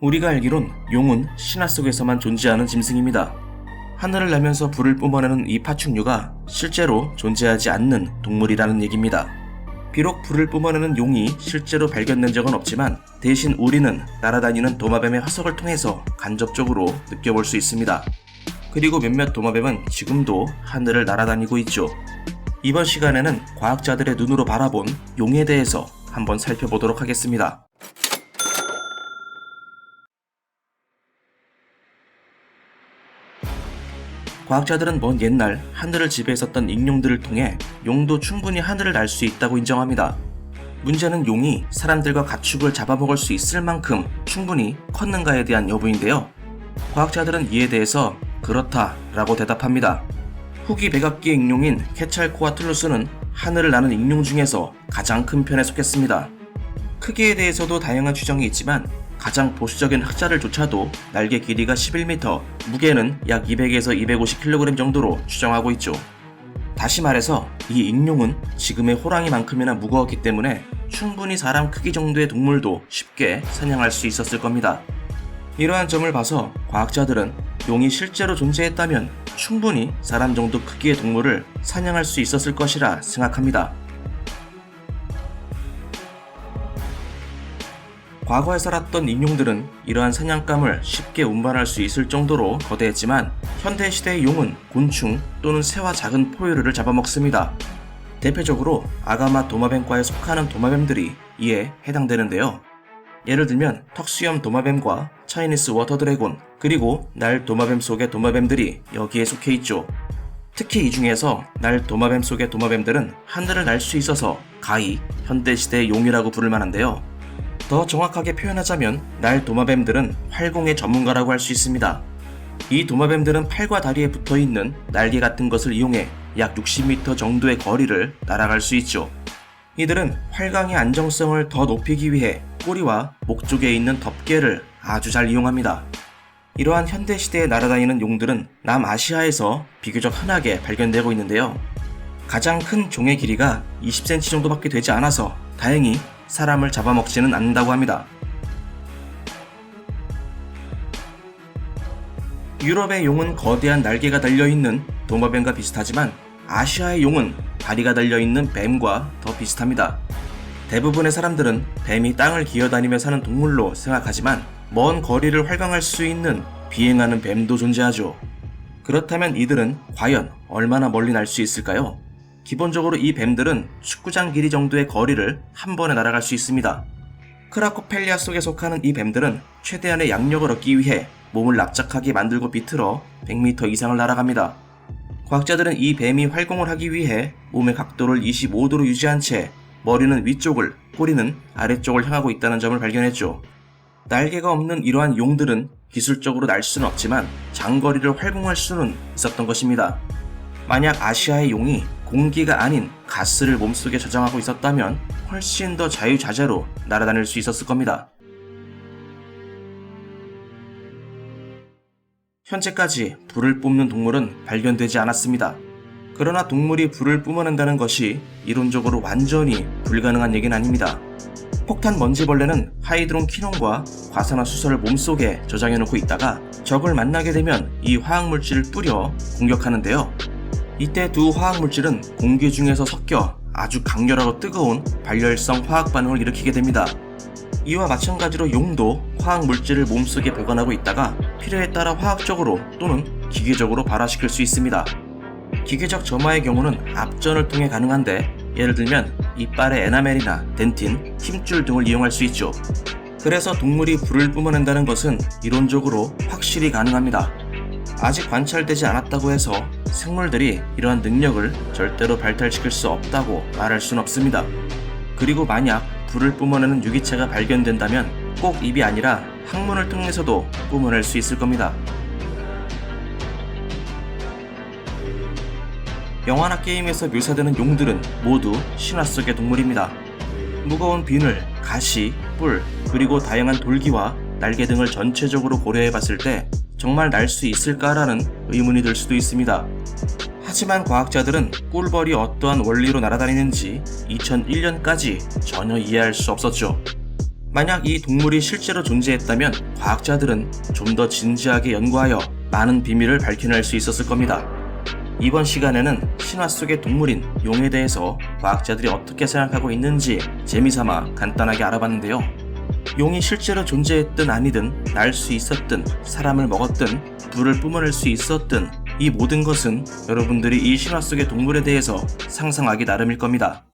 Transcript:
우리가 알기론 용은 신화 속에서만 존재하는 짐승입니다. 하늘을 나면서 불을 뿜어내는 이 파충류가 실제로 존재하지 않는 동물이라는 얘기입니다. 비록 불을 뿜어내는 용이 실제로 발견된 적은 없지만 대신 우리는 날아다니는 도마뱀의 화석을 통해서 간접적으로 느껴볼 수 있습니다. 그리고 몇몇 도마뱀은 지금도 하늘을 날아다니고 있죠. 이번 시간에는 과학자들의 눈으로 바라본 용에 대해서 한번 살펴보도록 하겠습니다. 과학자들은 먼 옛날 하늘을 지배했었던 익룡들을 통해 용도 충분히 하늘을 날 수 있다고 인정합니다. 문제는 용이 사람들과 가축을 잡아먹을 수 있을 만큼 충분히 컸는가에 대한 여부인데요. 과학자들은 이에 대해서 그렇다 라고 대답합니다. 후기 백악기 익룡인 케찰코아틀루스는 하늘을 나는 익룡 중에서 가장 큰 편에 속했습니다. 크기에 대해서도 다양한 주장이 있지만 가장 보수적인 학자들조차도 날개 길이가 11m, 무게는 약 200에서 250kg 정도로 추정하고 있죠. 다시 말해서 이 익룡은 지금의 호랑이만큼이나 무거웠기 때문에 충분히 사람 크기 정도의 동물도 쉽게 사냥할 수 있었을 겁니다. 이러한 점을 봐서 과학자들은 용이 실제로 존재했다면 충분히 사람 정도 크기의 동물을 사냥할 수 있었을 것이라 생각합니다. 과거에 살았던 인용들은 이러한 사냥감을 쉽게 운반할 수 있을 정도로 거대했지만 현대 시대의 용은 곤충 또는 새와 작은 포유류를 잡아먹습니다. 대표적으로 아가마 도마뱀과에 속하는 도마뱀들이 이에 해당되는데요. 예를 들면 턱수염 도마뱀과 차이니스 워터 드래곤 그리고 날 도마뱀 속의 도마뱀들이 여기에 속해 있죠. 특히 이 중에서 날 도마뱀 속의 도마뱀들은 하늘을 날 수 있어서 가히 현대시대의 용이라고 부를 만한데요. 더 정확하게 표현하자면 날 도마뱀들은 활공의 전문가라고 할 수 있습니다. 이 도마뱀들은 팔과 다리에 붙어 있는 날개 같은 것을 이용해 약 60m 정도의 거리를 날아갈 수 있죠. 이들은 활강의 안정성을 더 높이기 위해 꼬리와 목 쪽에 있는 덮개를 아주 잘 이용합니다. 이러한 현대 시대에 날아다니는 용들은 남아시아에서 비교적 흔하게 발견되고 있는데요. 가장 큰 종의 길이가 20cm 정도밖에 되지 않아서 다행히 사람을 잡아먹지는 않는다고 합니다. 유럽의 용은 거대한 날개가 달려있는 도마뱀과 비슷하지만 아시아의 용은 다리가 달려있는 뱀과 더 비슷합니다. 대부분의 사람들은 뱀이 땅을 기어다니며 사는 동물로 생각하지만 먼 거리를 활강할 수 있는 비행하는 뱀도 존재하죠. 그렇다면 이들은 과연 얼마나 멀리 날 수 있을까요? 기본적으로 이 뱀들은 축구장 길이 정도의 거리를 한 번에 날아갈 수 있습니다. 크라코펠리아 속에 속하는 이 뱀들은 최대한의 양력을 얻기 위해 몸을 납작하게 만들고 비틀어 100m 이상을 날아갑니다. 과학자들은 이 뱀이 활공을 하기 위해 몸의 각도를 25도로 유지한 채 머리는 위쪽을, 꼬리는 아래쪽을 향하고 있다는 점을 발견했죠. 날개가 없는 이러한 용들은 기술적으로 날 수는 없지만 장거리를 활공할 수는 있었던 것입니다. 만약 아시아의 용이 공기가 아닌 가스를 몸속에 저장하고 있었다면 훨씬 더 자유자재로 날아다닐 수 있었을 겁니다. 현재까지 불을 뿜는 동물은 발견되지 않았습니다. 그러나 동물이 불을 뿜어낸다는 것이 이론적으로 완전히 불가능한 얘기는 아닙니다. 폭탄 먼지벌레는 하이드론 키논과 과산화수소를 몸속에 저장해놓고 있다가 적을 만나게 되면 이 화학물질을 뿌려 공격하는데요. 이때 두 화학물질은 공기 중에서 섞여 아주 강렬하고 뜨거운 발열성 화학 반응을 일으키게 됩니다. 이와 마찬가지로 용도 화학 물질을 몸속에 보관하고 있다가 필요에 따라 화학적으로 또는 기계적으로 발화시킬 수 있습니다. 기계적 점화의 경우는 압전을 통해 가능한데 예를 들면 이빨의 에나멜이나 덴틴, 힘줄 등을 이용할 수 있죠. 그래서 동물이 불을 뿜어낸다는 것은 이론적으로 확실히 가능합니다. 아직 관찰되지 않았다고 해서 생물들이 이러한 능력을 절대로 발달시킬 수 없다고 말할 순 없습니다. 그리고 만약 불을 뿜어내는 유기체가 발견된다면 꼭 입이 아니라 항문을 통해서도 뿜어낼 수 있을 겁니다. 영화나 게임에서 묘사되는 용들은 모두 신화 속의 동물입니다. 무거운 비늘, 가시, 뿔, 그리고 다양한 돌기와 날개 등을 전체적으로 고려해 봤을 때 정말 날 수 있을까라는 의문이 들 수도 있습니다. 하지만 과학자들은 꿀벌이 어떠한 원리로 날아다니는지 2001년까지 전혀 이해할 수 없었죠. 만약 이 동물이 실제로 존재했다면 과학자들은 좀 더 진지하게 연구하여 많은 비밀을 밝혀낼 수 있었을 겁니다. 이번 시간에는 신화 속의 동물인 용에 대해서 과학자들이 어떻게 생각하고 있는지 재미삼아 간단하게 알아봤는데요. 용이 실제로 존재했든 아니든 날 수 있었든 사람을 먹었든 불을 뿜어낼 수 있었든 이 모든 것은 여러분들이 이 신화 속의 동물에 대해서 상상하기 나름일 겁니다.